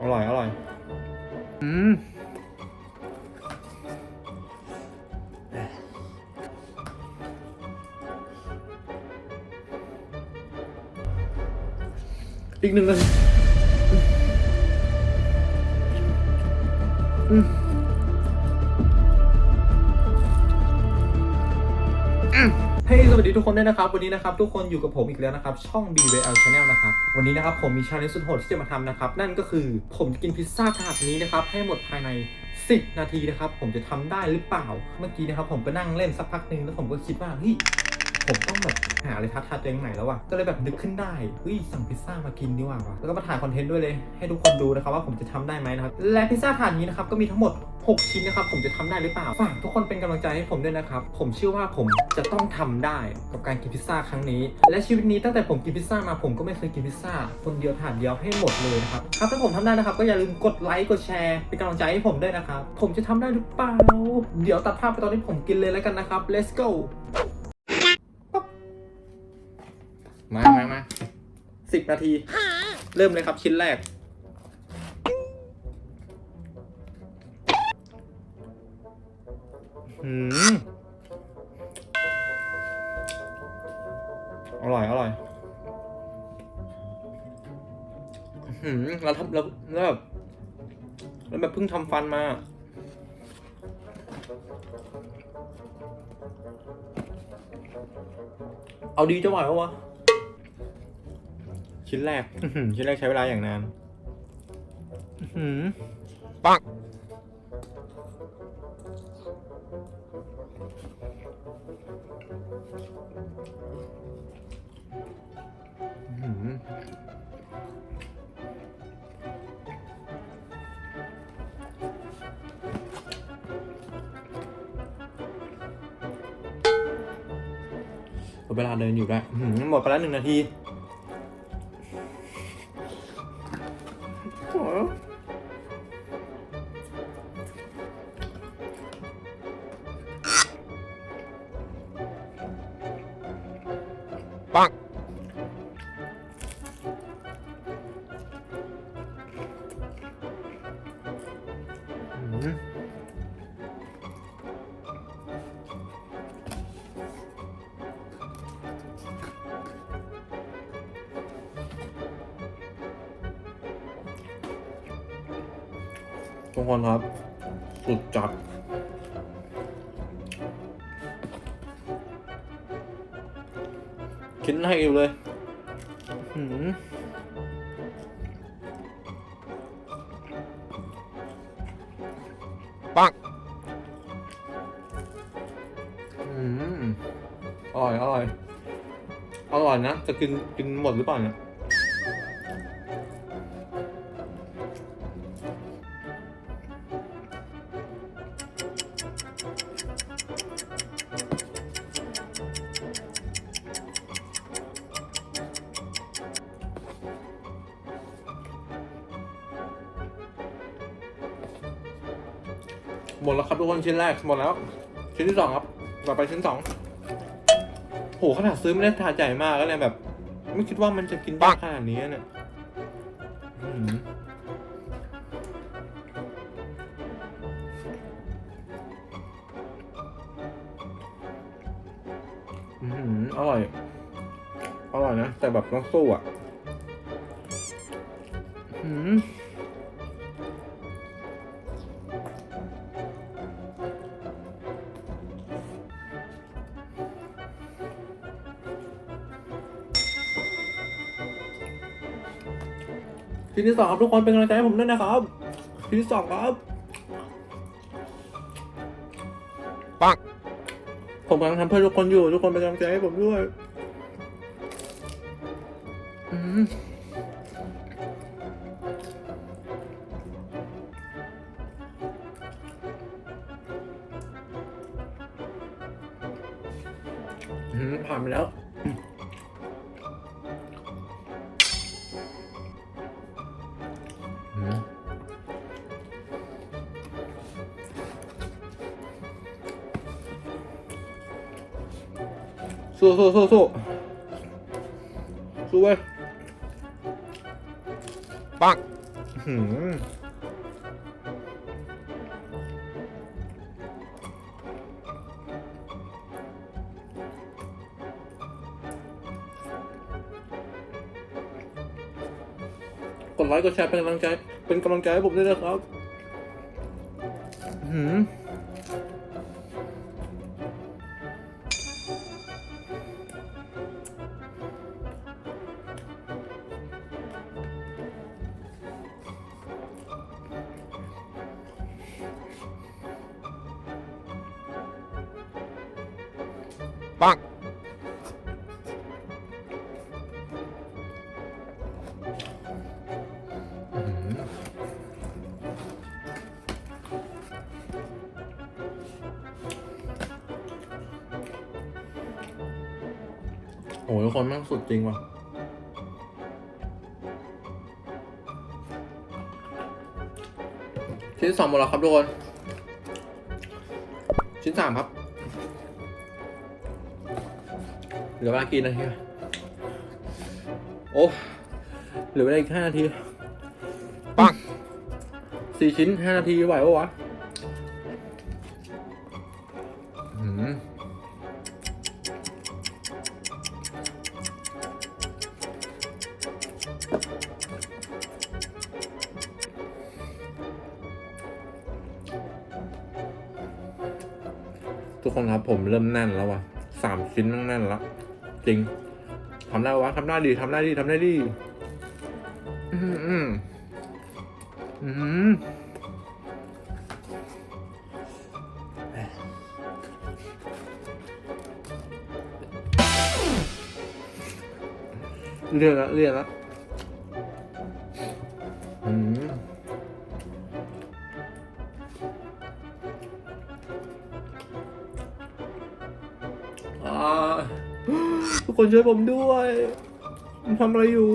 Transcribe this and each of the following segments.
อร่อย อร่อย อืมอีกหนึ่งนาทีอืม เฮ้ยสวัสดีทุกคนด้วยนะครับ วันนี้นะครับทุกคนอยู่กับผมอีกแล้วนะครับ ช่อง BWL Channel นะครับ วันนี้นะครับผมมีชาเลนจ์สุดโหดที่จะมาทำนะครับ นั่นก็คือผมจะกินพิซซ่าถาดนี้นะครับ ให้หมดภายใน 10 นาทีนะครับ ผมจะทำได้หรือเปล่า เมื่อกี้นะครับ ผมก็นั่งเล่นสักพักหนึ่งแล้วผมก็คิดว่าเฮ้ยผมต้องแบบหาอะไรท้าทายตัวเองใหม่แล้วว่ะ ก็เลยแบบนึกขึ้นได้ เฮ้ยสั่งพิซซ่ามากินดีกว่าวะแล้วก็มาถ่ายคอนเทนต์ด้วยเลย ให้ทุกคนดูนะครับว่าผมจะทำได้ไหมนะครับ และพิซซ่าถาดนี้นะครับก็มีทั้งหมด 6 ชิ้นนะครับ ผมจะทำได้หรือเปล่า ฝากทุกคนเป็นกำลังใจให้ผมด้วยนะครับ ผมเชื่อว่าผมจะต้องทำได้กับการกินพิซซ่าครั้งนี้ และชีวิตนี้ตั้งแต่ผมกินพิซซ่ามาผมก็ไม่เคยกินพิซซ่าคนเดียวถาดเดียวให้หมดเลยนะครับครับถ้าผมทำได้นะครับ ก็อย่าลืมกดไลค์กดแชร์เป็นกำลังใจให้ผมด้วยนะครับ ผมจะทำได้หรือเปล่า เดี๋ยวตัดภาพไปตอนที่ผมกินเลยแล้วกันนะครับ let's go มามามาสิบนาที เริ่มเลยครับชิ้นแรก อืมอร่อย อร่อยอืมเราทำเราแล้วแบบแล้วแบบเพิ่งทำฟันมาเอาดีจะไหวปะวะ ชิ้นแรกอื้อหือชิ้นแรกใช้เวลาอย่างนานอื้อหือปัง เวลาเดินอยู่แล้วอื้อหือหมดไปแล้วหนึ่งนาที ทุกคนครับ สุดจัดคิดให้อยู่เลยอื้อหือปังอืมอร่อยอร่อย อร่อยนะ จะกินกินหมดหรือเปล่าเนี่ย หมดแล้วครับทุกคนชิ้นแรกหมดแล้ว ชิ้นที่สองครับ ต่อไปชิ้นสองโหขนาดซื้อไม่ได้ถาดใหญ่มากก็เลยแบบ ไม่คิดว่ามันจะกินได้ขนาดนี้เนี่ยอื้อหืออื้อหืออร่อย อร่อยนะ แต่แบบต้องสู้อะ อื้อ หือทีที่สองครับทุกคนเป็นกำลังใจให้ผมด้วยนะครับทีที่สองครับปังผมกำลังทำเพื่อทุกคนอยู่ ทุกคนเป็นกำลังใจให้ผมด้วย อืม สู้สู้สู้สู้สู้เว้ย bonk, หืมกดไลค์กดแชร์เป็นกำลังใจ เป็นกำลังใจให้ผมด้วยนะครับ หืม bonk, โอ้ยคนม่งสุดจริงว่ะชิ้นสองหมดแล้วครับทุกคน ชิ้นสามครับ เหลือเวลากี่นาทีวะโอ้เหลือเวลาอีกห้านาที bonk, สี่ชิ้นห้านาทีไหวปะวะอืมทุกคนครับผมเริ่มแน่นแล้วว่ะสามชิ้นนั่งแน่นแล้ว จริงทำได้วะทำได้ดีทำได้ดีทำได้ดี อืมอืมอืมเรียนละเรียนละ คนช่วยผมด้วยผมทำอะไรอยู่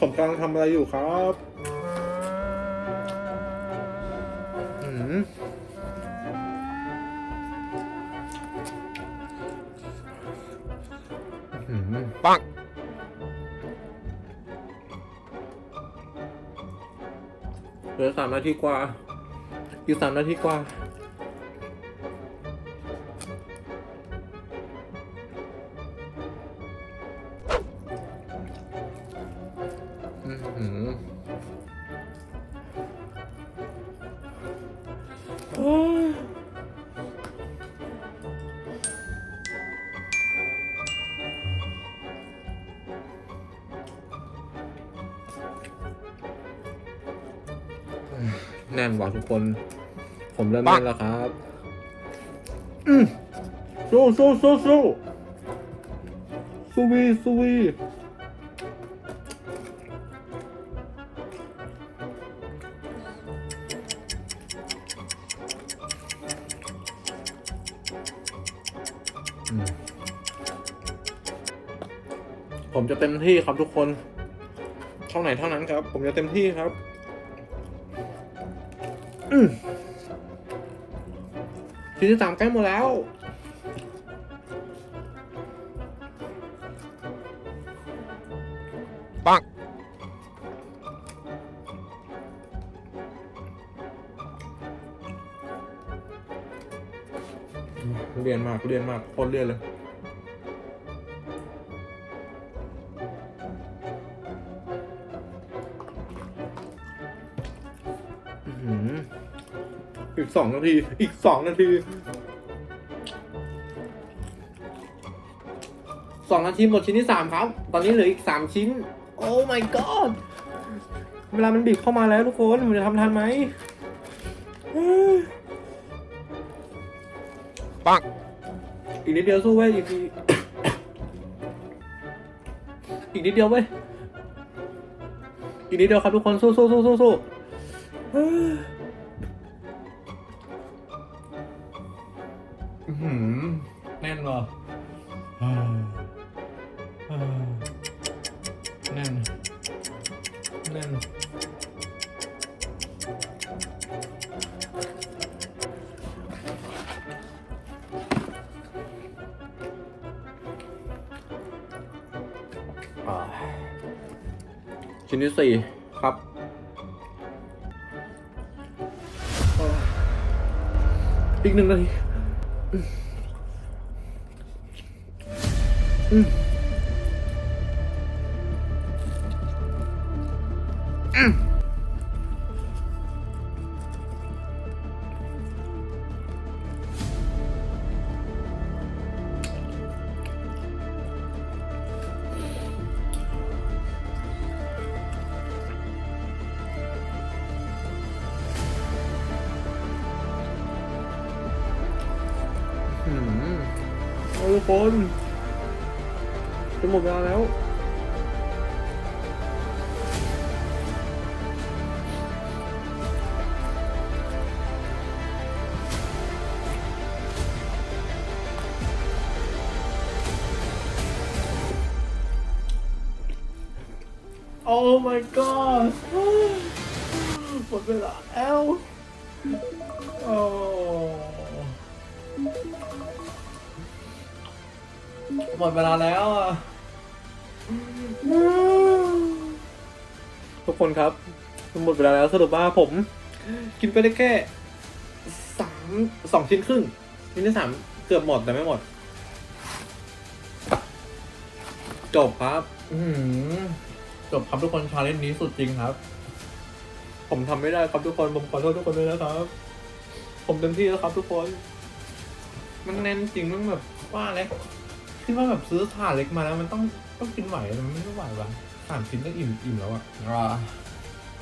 ผมกำลังทำอะไรอยู่ครับอืมอืม bonk, เหลือสามนาทีกว่า อีกสามนาทีกว่า อือหือโอ้แน่นว่ะทุกคน ผมเริ่มแน่นแล้วครับ อืมสู้สู้สู้สู้สู้วีสู้วีอืมผมจะเต็มที่ครับทุกคน เท่าไหนเท่านั้นครับ ผมจะเต็มที่ครับ อืม ทีที่สามใกล้หมดแล้ว bonk, เรียนมากเรียนมากโคนเรียนเลย สองนาที อีกสองนาทีสองนาทีหมดชิ้นที่สามครับ ตอนนี้เหลืออีกสามชิ้น โอ้ my god เวลามันบีบเข้ามาแล้วทุกคน มันจะทำทันไหม bonk, อีกนิดเดียวสู้เว้ยอีกทีอีกนิดเดียวเว้ยอีกนิดเดียวครับทุกคนสู้สู้สู้สู้สู้ แน่นวะแน่น แน่น ชิ้นที่สี่ครับอีกหนึ่งนาที อืมอืม หมดเวลาแล้วโอ้ my god หมดเวลาแล้วโอ้หมดเวลาแล้วอะ ทุกคนครับหมดเวลาแล้วสรุปว่าผม กินไปได้แค่สามสองชิ้นครึ่งชิ้นที่สามเกือบหมดแต่ไม่หมด จบครับ อือหือจบครับทุกคนชาเลนจ์นี้สุดจริงครับ ผมทำไม่ได้ครับทุกคนผมขอโทษทุกคนด้วยนะครับ ผมเต็มที่แล้วครับทุกคน มันแน่นจริงมันแบบว่าเลยคิดว่าแบบซื้อถาดเล็กมาแล้วมันต้อง ต้องกินไหม่มันไม่ไหววะสามชิ้นก็อิ่มอิ่มแล้วอะ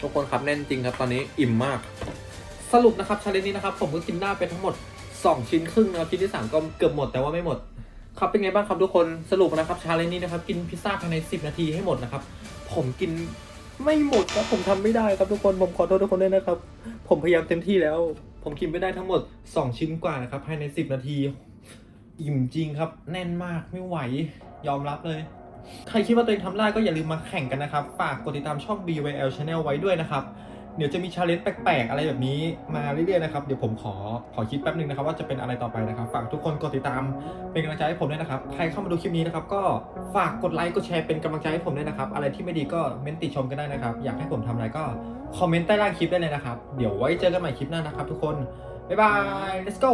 ทุกคนครับแน่นจริงครับตอนนี้อิ่มมาก สรุปนะครับชาเลนจ์นี้นะครับ ผมก็กินได้ไปทั้งหมด 2 ชิ้นครึ่งนะครับชิ้นที่ 3 ก็เกือบหมดแต่ว่าไม่หมด ครับเป็นไงบ้างครับทุกคนสรุปนะครับชาเลนจ์นี้นะครับกินพิซซ่าภายใน 10 นาทีให้หมดนะครับ ผมกินไม่หมดครับผมทำไม่ได้ครับทุกคนผมขอโทษทุกคนด้วยนะครับ ผมพยายามเต็มที่แล้ว ผมกินไม่ได้ทั้งหมด 2 ชิ้นกว่านะครับภายใน 10 นาที อิ่มจริงครับ แน่นมากไม่ไหวยอมรับเลย ใครคิดว่าตัวเองทำได้ก็อย่าลืมมาแข่งกันนะครับ ฝากกดติดตามช่อง BYL Channel ไว้ด้วยนะครับ เดี๋ยวจะมีชาเลนจ์แปลกๆ อะไรแบบนี้มาเรื่อยๆนะครับ เดี๋ยวผมขอขอคิดแป๊บนึงนะครับ ว่าจะเป็นอะไรต่อไปนะครับ ฝากทุกคนกดติดตามเป็นกำลังใจให้ผมด้วยนะครับ ใครเข้ามาดูคลิปนี้นะครับ ก็ฝากกดไลค์กดแชร์เป็นกำลังใจให้ผมด้วยนะครับ อะไรที่ไม่ดีก็เม้นติชมกันได้นะครับ อยากให้ผมทำอะไรก็คอมเมนต์ใต้ล่างคลิปได้เลยนะครับ เดี๋ยวไว้เจอกันใหม่คลิปหน้านะครับ ทุกคน บ๊ายบาย let's go